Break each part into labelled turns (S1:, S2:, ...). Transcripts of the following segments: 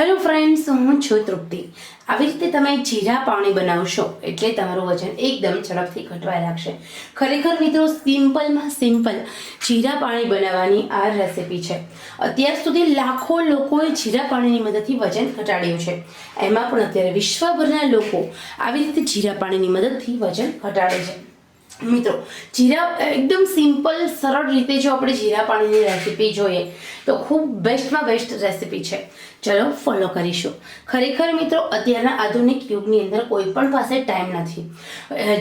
S1: Hello friends, હું છું તૃપ્તિ. આવી રીતે તમે જીરા પાણી બનાવશો એટલે તમારું વજન એકદમ ઝડપથી ઘટવા લાગશે. ખરેખર મિત્રો, સિમ્પલમાં સિમ્પલ જીરા પાણી બનાવવાની આ રેસિપી છે. અત્યાર સુધી લાખો લોકોએ જીરા પાણીની મદદથી વજન ઘટાડ્યું છે. એમાં પણ અત્યારે વિશ્વભરના લોકો આવી રીતે જીરા પાણીની મદદથી વજન ઘટાડે છે. મિત્રો, જીરા એકદમ સિમ્પલ સરળ રીતે જો આપણે જીરા પાણીની રેસીપી જોઈએ, તો ખૂબ બેસ્ટમાં બેસ્ટ રેસીપી છે. ચલો ફોલો કરીશું. ખરેખર મિત્રો, અત્યારના આધુનિક યુગની અંદર કોઈ પણ પાસે ટાઈમ નથી.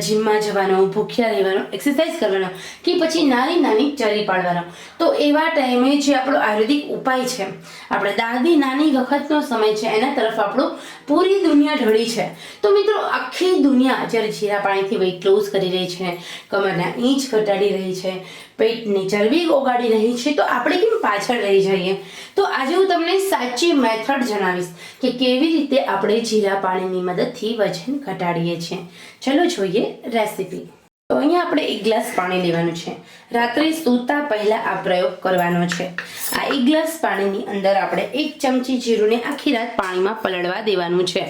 S1: જીમમાં જવાનો, ભૂખ્યા રહેવાનો એક્સરસાઇઝ કરવાનો, કે પછી નાની નાની ચરી પાડવાનો. તો એવા ટાઈમે જે આપણો આયુર્વેદિક ઉપાય છે. આપણે દાદી નાની વખતનો સમય છે, એના તરફ આપણું પૂરી દુનિયા ઢળી છે. તો મિત્રો, આખી દુનિયા જ્યારે જીરા પાણીથી વેઇટ લોસ કરી રહી છે, કમરના ઈંચ ઘટાડી રહી છે, પેટની ચરબી ઓગાડી રહી છે, તો આપણે કેમ પાછળ રહી જઈએ? તો આજે હું તમને સાચી મેથડ જણાવીશ કે કેવી રીતે આપણે જીરા પાણીની મદદથી વજન ઘટાડીએ છીએ. ચલો જોઈએ રેસીપી. તો અહીંયા આપણે એક ગ્લાસ પાણી લેવાનું છે. રાત્રે સૂતા પહેલા આ પ્રયોગ કરવાનો છે. આ એક ગ્લાસ પાણીની અંદર આપણે એક ચમચી જીરુંને આખી રાત પાણીમાં પલળવા દેવાનું છે.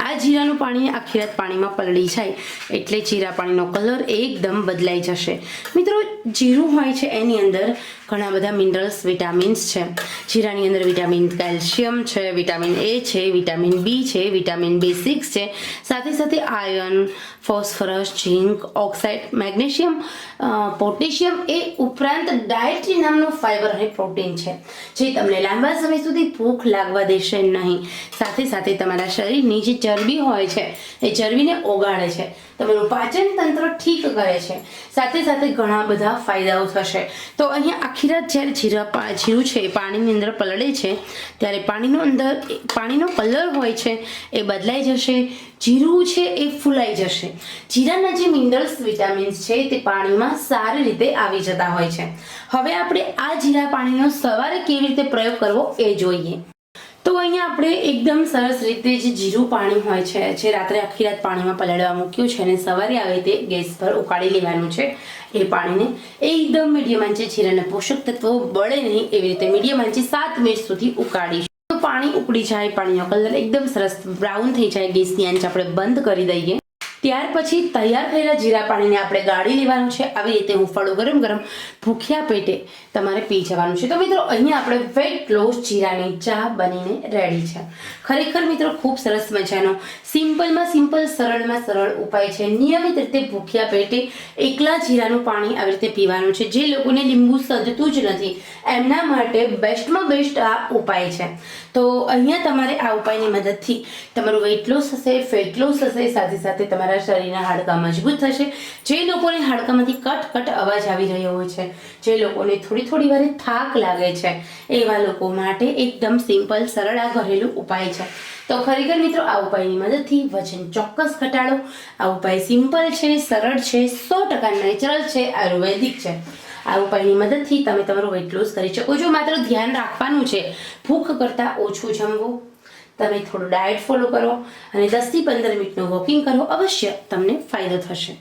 S1: આ જીરાનું પાણી આખી રાત પાણીમાં પલળી જાય એટલે જીરા પાણીનો કલર એકદમ બદલાઈ જશે. મિત્રો જીરું હોય છે, એની અંદર ઘણા બધા મિનરલ્સ વિટામિન્સ છે. જીરાની અંદર વિટામિન કેલ્શિયમ છે વિટામિન એ છે વિટામિન બી છે વિટામિન બી સિક્સ છે. સાથે સાથે iron phosphorus zinc oxide magnesium potassium એ ઉપરાંત ડાયટ્રી નામનું ફાઇબર અને પ્રોટીન છે. જે તમને લાંબા સમય સુધી ભૂખ લાગવા દેશે નહીં. સાથે સાથે તમારા શરીરની જે ચરબી હોય છે, એ ચરબીને ઓગાળે છે. તમારું પાચન તંત્ર ઠીક કરે છે. સાથે સાથે ઘણા બધા ફાયદાઓ થશે. તો અહીંયા આખી રાત જ્યારે જીરા જીરું છે, એ પાણીની અંદર પલળે છે, ત્યારે પાણીનો અંદર, પાણીનો કલર હોય છે, એ બદલાઈ જશે, જીરું છે, એ ફૂલાઈ જશે. જીરાના જે મિનરલ્સ, વિટામિન્સ છે, તે પાણીમાં સારી રીતે આવી જતા હોય છે. હવે આપણે આ જીરા પાણીનો સવારે કેવી રીતે પ્રયોગ કરવો એ જોઈએ. તો અહીંયા આપણે એકદમ સરસ રીતે જે જીરું પાણી હોય છે, જે રાત્રે આખી રાત પાણીમાં પલાળવા મૂક્યું છે અને સવારે આવે તે ગેસ પર ઉકાળી લેવાનું છે એ પાણીને. એકદમ મીડિયમ આંચે જીરાના પોષક તત્વો બળે નહીં એવી રીતે મીડિયમ આંચે સાત મિનિટ સુધી ઉકાળીશું. તો પાણી ઉકળી જાય, પાણીનો કલર એકદમ સરસ બ્રાઉન થઈ જાય, ગેસની આંચ આપણે બંધ કરી દઈએ. ત્યાર પછી તૈયાર થયેલા જીરા પાણીને આપણે ગાળી લેવાનું છે. આવી રીતે હુંફાળું ગરમ ગરમ ભૂખ્યા પેટે તમારે પી જવાનું છે. તો મિત્રો, અહીંયા આપણે વેટ લોસ જીરાની ચા બનીને રેડી છે. ખરેખર મિત્રો, ખૂબ સરસ મજાનો, સિમ્પલમાં સિમ્પલ, સરળમાં સરળ ઉપાય છે. નિયમિત રીતે ભૂખ્યા પેટે એકલા જીરાનું પાણી આવી રીતે પીવાનું છે. જે લોકોને લીંબુ સદતું જ નથી, એમના માટે બેસ્ટમાં બેસ્ટ આ ઉપાય છે. તો અહીંયા તમારે આ ઉપાયની મદદથી તમારું વેઇટ લોસ થશે ફેટ લોસ થશે સાથે સાથે તમારા શરીરના હાડકાં મજબૂત થશે. જે લોકોને હાડકામાંથી કટ કટ અવાજ આવી રહ્યો હોય છે, જે લોકોને થોડી થોડી વારે થાક લાગે છે, એવા લોકો માટે એકદમ સિમ્પલ, સરળ આ ઘરેલું ઉપાય છે. તો ખરેખર મિત્રો, આ ઉપાયની મદદથી વજન ચોક્કસ ઘટાડો. આ ઉપાય સિમ્પલ છે, સરળ છે, સો ટકા નેચરલ છે, આયુર્વેદિક છે. આ ઉપાયની મદદથી તમે તમારું વેટ લોસ કરી શકો છો. માત્ર ધ્યાન રાખવાનું છે. ભૂખ કરતાં ઓછું જમવું તમે થોડું ડાયટ ફોલો કરો અને દસથી પંદર મિનિટનું વોકિંગ કરો, અવશ્ય તમને ફાયદો થશે.